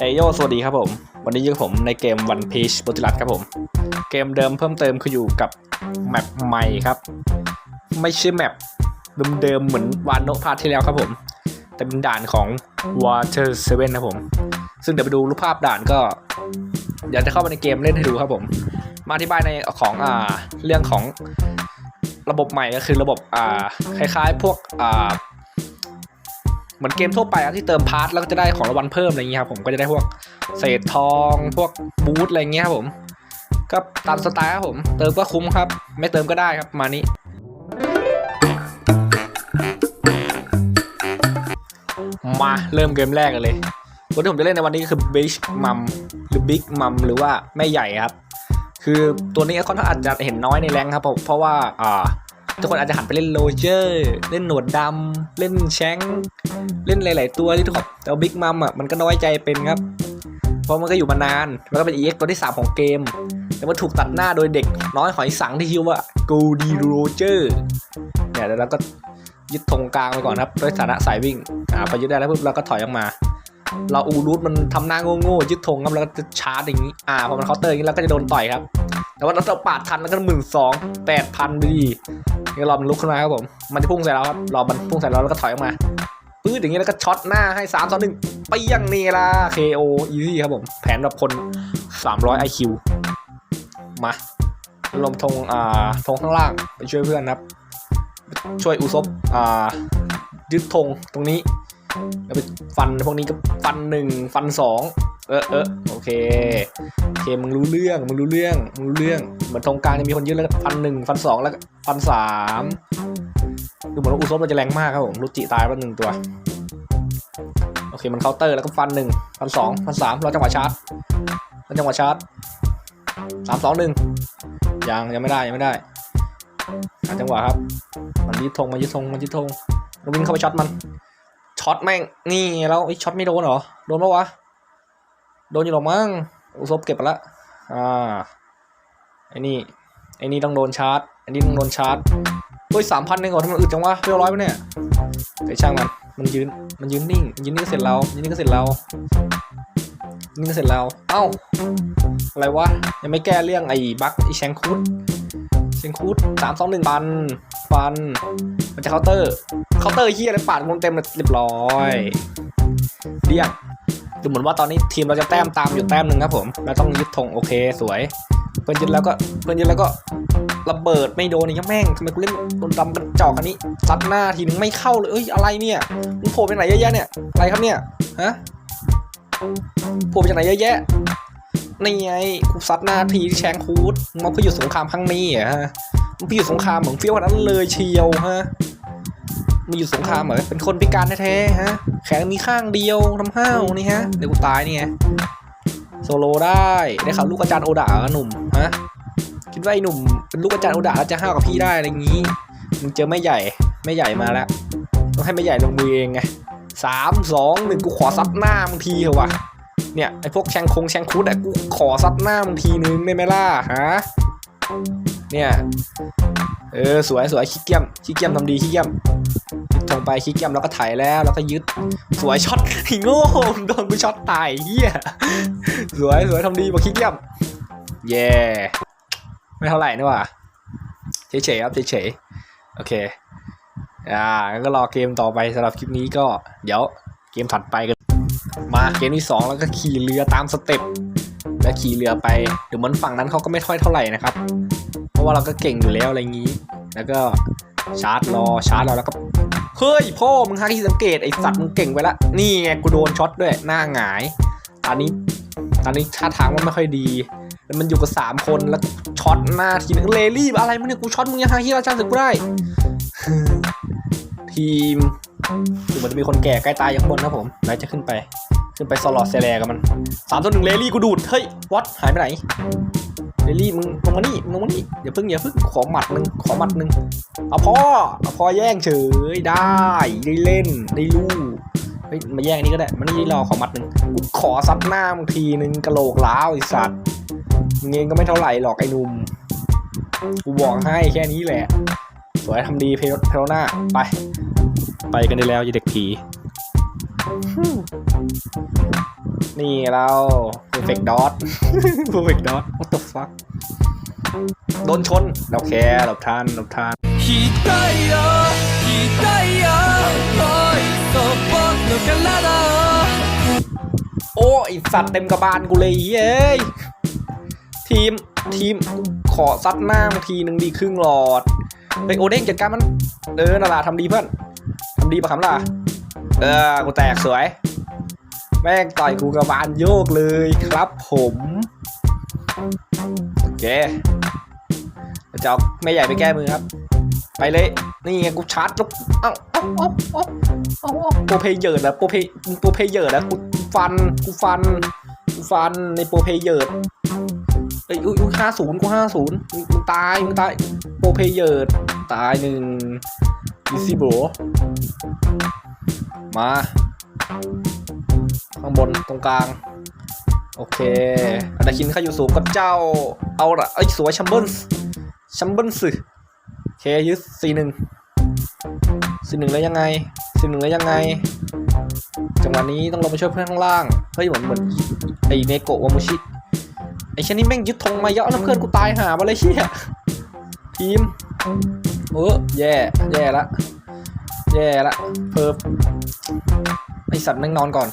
เอยโยสวัสดีครับผม วันนี้อยู่ผมในเกม One Piece โปรติลัสครับผม เกมเดิมเพิ่มเติมคืออยู่กับแมปใหม่ครับ ไม่ใช่แมปเดิมๆเหมือนวานโนพาที่แล้วครับผม แต่เป็นด่านของ Water 7ครับผม ซึ่งเดี๋ยวไปดูรูปภาพด่านก็อยากจะเข้ามาในเกมเล่นให้ดูครับผม มาอธิบายในของอ่าเรื่องของระบบใหม่ก็คือระบบอ่าคล้ายๆ พวกอ่า เหมือนเกมทั่วไปอะที่เติมพาร์ทแล้วก็จะได้ของรางวัลเพิ่มอะไรเงี้ยครับผมก็จะได้พวกเศษทอง พวกบูทอะไรเงี้ยครับผมก็ตามสไตล์ครับผม เติมก็คุ้มครับ ไม่เติมก็ได้ครับมานี้ มาเริ่มเกมแรกกันเลยตัวที่ผมจะเล่นในวันนี้ก็คือ Big Mom หรือ Big Mom หรือว่าแม่ใหญ่ครับ คือตัวนี้ค่อนข้างอาจจะเห็นน้อยในแรงค์ครับผมเพราะว่าอ่า ทุกคนอาจจะหันไปเล่นโรเจอร์ เล่นหนวดดำเล่นแชงเล่นหลาย ๆ ตัวที่ทุกคนแต่บิ๊กมัมอะมันก็น้อยใจเป็นครับ เพราะมันก็อยู่มานาน มันก็เป็น EX ตัวที่ 3 ของเกม แต่มันถูกตัดหน้าโดยเด็กน้อยหอยสังที่ชื่อว่า g o d y Roger เนี่ยแล้วเราก็ยึดธงกลางไปก่อนครับด้วยฐานะสายวิ่งอ่าพอยึดได้แล้วปุ๊บเราก็ถอยออกมา เราอูรูทมันทำหน้าโง่ๆยึดธงครับแล้วก็จะชาร์จอย่างนี้อ่าพอมันเคาน์เตอร์อย่างนี้เราก็จะโดนต่อยครับ แต่ว่าเราปาดทันแล้วก็หมื่นสองแปดพันไปดีนี่รอมันลุกขึ้นมาครับผม มันจะพุ่งใส่เราครับ รอมันพุ่งใส่เราแล้วก็ถอยออกมาปื้ดอย่างนี้แล้วก็ช็อตหน้าให้สามสองหนึ่งไปยังนี่ละ KO easy ครับผม แผนแบบคน300 IQ มาลมธงอ่าธงข้างล่างไปช่วยเพื่อนครับ ช่วยอุซบอ่ายึดธงตรงนี้แล้วไปฟันพวกนี้ก็ฟันหนึ่งฟันสอง เออเออโอเคโอเคมึงรู้เรื่องมึงรู้เรื่องมึงรู้เรื่องเหมือนตรงกลางจะมีคนเยืนแล้วฟันหนึ่งฟันสองแล้วฟันสามดูเหมือนว่าอุซบมันจะแรงมากครับผมรุจิตายไปหนึ่งตัวโอเคมันเคาน์เตอร์แล้วก็ฟันหนึ่งฟันสองฟันสามรอจังหวะชาร์จรอจังหวะชาร์จสามสองหนึ่งยังยังไม่ได้ยังไม่ได้หาจังหวะครับ มันยึดธงมันยึดธงมันยึดธงเราวิ่งเข้าไปช็อตมันช็อตแม่งนี่แล้วไอ้ช็อตไม่โดนเหรอโดนปะวะ โดนอยู่หรอมั้งอุซบเก็บไปละอ่าไอ้นี่ไอ้นี่ต้องโดนชาร์จไอ้นี่ต้องโดนชาร์จเฮ้ยสามพันเองเหรอทำไมอึดจังวะเรียบร้อยปะเนี่ยแต่ช่างมันมันยืนมันยืนนิ่งยืนนิ่งก็เสร็จแล้วยืนนิ่งก็เสร็จแล้วนิ่งก็เสร็จแล้วเอ้าอะไรวะยังไม่แก้เรื่องไอ้บั๊กไอ้แชงคูดแชงคูดสามสองหนึ่งฟันฟันมันจะเคาน์เตอร์เคาน์เตอร์เฮียอะไรปาดคนเต็มเลยเรียบร้อยเรียก ดูเหมือนว่าตอนนี้ทีมเราจะแต้มตามอยู่แต้มหนึ่งครับผมเราต้องยึดธงโอเคสวย เพื่อนยึดแล้วก็เพื่อนยึดแล้วก็ระเบิดไม่โดนอีกครับแม่งทำไมกูเล่นโดนดำกันจอกอันนี้ซัดหน้าทีนึงไม่เข้าเลยเอ้ยอะไรเนี่ยมึงโผล่ไปไหนเยอะแยะเนี่ยอะไรครับเนี่ยฮะโผล่ไปจากไหนเยอะแยะนี่ไงกูซัดหน้าทีแชงคูดมึงมาเพื่อหยุดสงครามครั้งนี้เหรอฮะมึงเพื่อหยุดสงครามเหมือนเฟี้ยวขนาดนั้นเลยเชียวฮะ มึงหยุดสงครามเหรอนเป็นคนพิการแท้ๆฮะ แขนมีข้างเดียวทำห้าวนี่ฮะ เดี๋ยวกูตายนี่ไงโซโลได้ได้ข่าวลูกอาจารย์โอดะหนุ่มฮะคิดว่าไอ้หนุ่มเป็นลูกอาจารย์โอดะแล้วจะห้าวกับพี่ได้อะไรอย่างงี้มึงเจอแม่ใหญ่แม่ใหญ่มาแล้วต้องให้แม่ใหญ่ลงมือเองไงสามสองหนึ่งกูขอซัดหน้ามึงทีเถอะวะเนี่ยไอ้พวกแชงคงแชงคูดอะกูขอซัดหน้ามึงทีนึงได้ไหมล่ะฮะ เนี่ย เออสวยสวยขี้เกียมขี้เกียมทำดีขี้เกียมยึดธงไปขี้เกียจแล้วก็ไถแล้วแล้วก็ยึด สวยช็อตโง่โดนกูช็อตตายเฮียสวยสวยทำดีบอกขี้เกียจเย่ไม่เท่าไหร่นี่ว่าเฉยๆครับเฉยๆโอเคอ่าก็รอเกมต่อไปสำหรับคลิปนี้ก็ เดี๋ยวเกมถัดไปกัน มาเกมที่สองแล้วก็ขี่เรือตามสเต็ปแล้วขี่เรือไปเดี๋ยวเหมือนฝั่งนั้นเขาก็ไม่ค่อยเท่าไหร่นะครับ ราะว่าเราก็เก่งอยู่แล้วอะไรอย่างนี้ แล้วก็ชาร์จรอชาร์จราแล้วก็เฮ้ยพ่อมึงหาที่สังเกตไอสัตว์มึงเก่งไปละนี่ไงกูโดนช็อตด้วยหน้าหงายตอนนี้ตอนนี้ท่าทางมันไม่ค่อยดีแล้วมันอยู่กับสามคนแล้วช็อตหน้าทีนึงเลลี่อะไรมันเนี่ยกูช็อตมึงยังหาที่ราชาศึกกูได้ ทีมดูเหมันจะมีคนแก่ใกล้ตายอย่างบนนะผมไหนจะขึ้นไป ขึ้นไปสลอดเซแลกับมันสามตัวหนึ่งเลลี่กูดูดเฮ้ยวัดหายไปไหน ลลี่มึงลงมานี่มึงลงมานี่อย่าเพิ่งอย่าเพิ่งขอหมัดหนึ่งขอหมัดหนึ่งเอาพ่อเอาพ่อแย่งเฉยได้ได้เล่นได้ลู่เฮ้ยมาแย่งอันนี้ก็ได้มันนี่รอขอหมัดหนึ่งกูขอซัดหน้ามึงทีนึงกะโหลกล้าวไอสัตว์มึงเองก็ไม่เท่าไหร่หรอกไอ้หนุ่มกูบอกให้แค่นี้แหละสวยทำดีเพลเพลหน้าไป ไปกันได้แล้วยีเด็กผี นี่เราเพอฟกดอทเพอฟกดอทโอ้ตุ๊ก fuck โดนชน เราแค่หลบทันหลบทันโอ้ไอสัตว์เต็มกระบาลกูเลยเย้ยทีม ทีม ขอซัดหน้ามาทีหนึ่งดีครึ่งหลอดเด้ปโอเด้งจัดการมัน เออนาลาทำดีเพื่อน ทำดีประคำล่ะ เออ กูแตกสวย แม่งต่อยกูกระบาลโยกเลยครับผมโอเคเดี๋ยวจะเอาแม่ใหญ่ไปแก้มือครับ ไปเลย นี่ไงกูชาร์จแล้วเอ้าเอ้าเอ้าเอ้าเอ้าเอ้าโปรเพย์เยอร์นะโปรเพย์โปรเพย์เยอร์นะกูฟันกูฟันกูฟันในโปรเพย์เยอร์เอ้ยอุ้ยห้าศูนย์กูห้าศูนย์มึงตายมึงตายโปรเพย์เยอร์ตายหนึ่งอีซี่โบ มา ข้างบนตรงกลาง โอเคอันดาคินข้าอยู่สูงกับเจ้า เอาละเอ้ยสวยชัมเบิลส์ชัมเบิลส์เคยึดสี่หนึ่งสี่หนึ่งแล้วยังไงสี่หนึ่งแล้วยังไง จังหวะนี้ต้องลงไปช่วยเพื่อนข้างล่าง เฮ้ยเหมือนเหมือนไอเนโกะวามุชิ ไอชนนี้แม่งยึดธงมาเยอะแล้วเพื่อนกูตายหามาเลยเชี่ยทีมเออแย่ แย่ละ แย่ละเพิ่มไอสัตว์แม่งนอนก่อน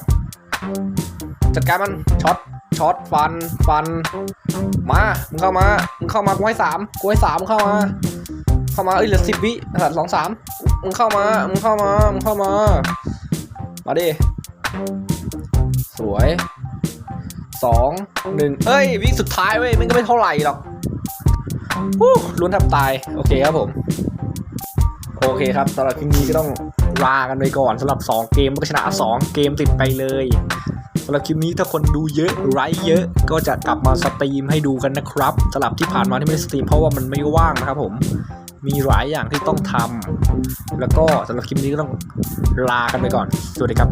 จัดการมันช็อตช็อตฟันฟัน มามึงเข้ามามึงเข้ามากูให้สามกูให้สามเข้ามา เข้ามาเอ้ยเหลือสิบวิสัตว์สองสามมึงเข้ามามึงเข้ามามึงเข้ามา มาดิสวยสองหนึ่งเอ้ยวิสุดท้ายเว้ยมันก็ไม่เท่าไหร่หรอกฮู้ลุ้นทับตาย โอเคครับผม โอเคครับสำหรับคลิปนี้ก็ต้องลากันไปก่อนสำหรับ 2 เกมก็ชนะ 2 เกมติดไปเลยสำหรับคลิปนี้ถ้าคนดูเยอะไลค์เยอะ ก็จะกลับมาสตรีมให้ดูกันนะครับสำหรับที่ผ่านมาที่ไม่ได้สตรีมเพราะว่ามันไม่ว่างนะครับผมมีหลายอย่างที่ต้องทำแล้วก็สำหรับคลิปนี้ก็ต้องลากันไปก่อนสวัสดีครับ